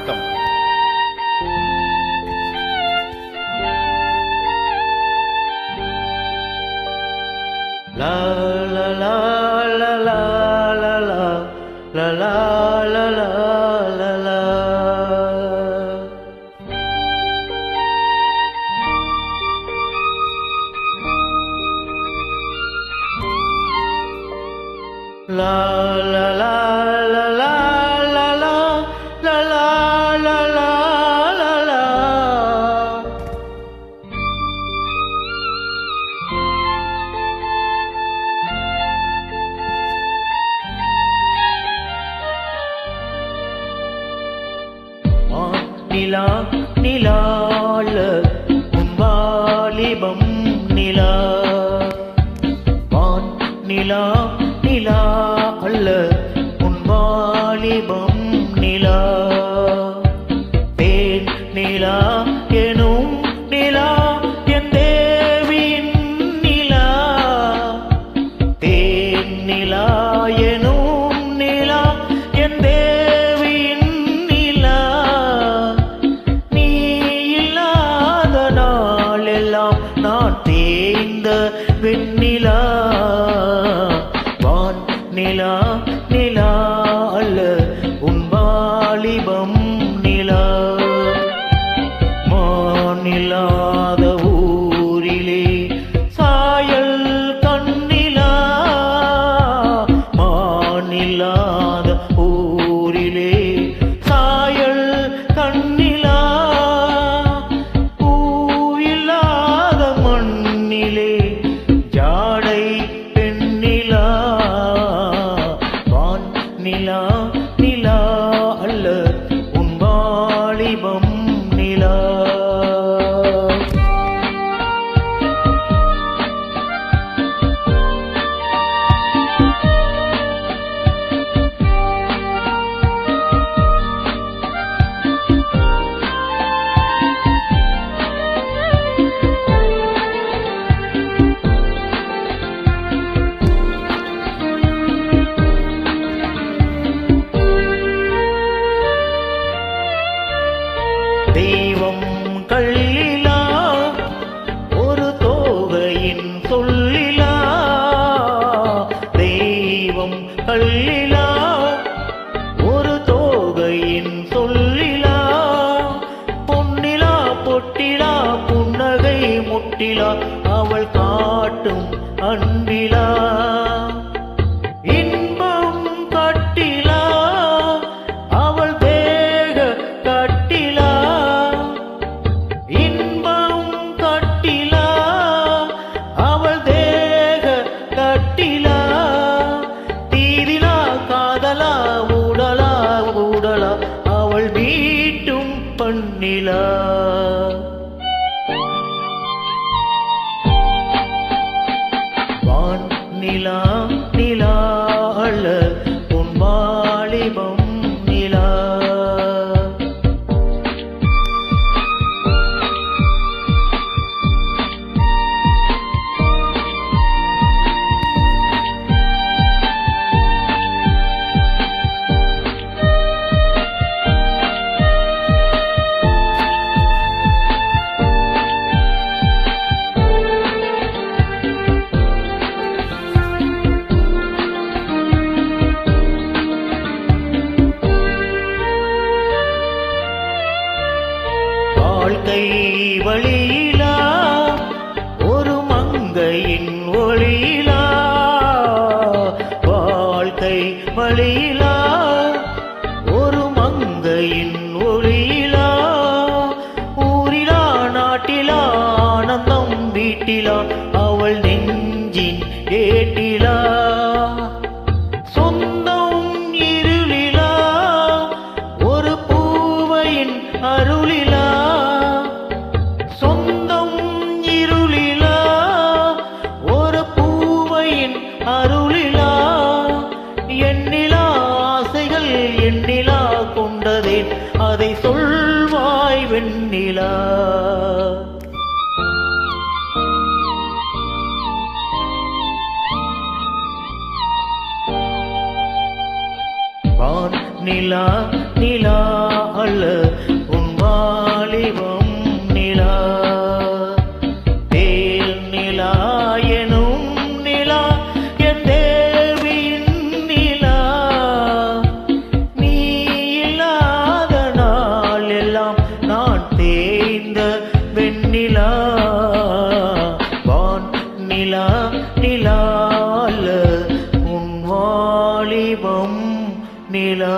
வணக்கம் லா லா லா லா லா லா லா லா லா லா லா லா லா La la la la நிலா நிலாள உன்பாலிபம் நிலா. வான் நிலா வாலிபம் அன்பிலா அவள் காட்டும் அன்பிலா. இன்பம் கட்டிலா அவள் தேக கட்டிலா. இன்பம் கட்டிலா அவள் தேக கட்டிலா. தீரிலா காதலா ஊடலா ஊடலா அவள் வீட்டும் பண்ணிலா. மங்கை வழியிலா ஒரு மங்கையின் ஒளியிலா வாழ்க்கை வழியிலா ஒரு மங்கையின் ஒளியிலா ஊரிலா நாட்டிலா ஆனந்தம் வீட்டிலா அவள் நெஞ்சின் ஏட்டிலா. சொந்தம் இருளிலா ஒரு பூவையின் அரு வெண்ணிலா. வான் நிலா நிலா. நிலால உன் வாலிபம் நிலா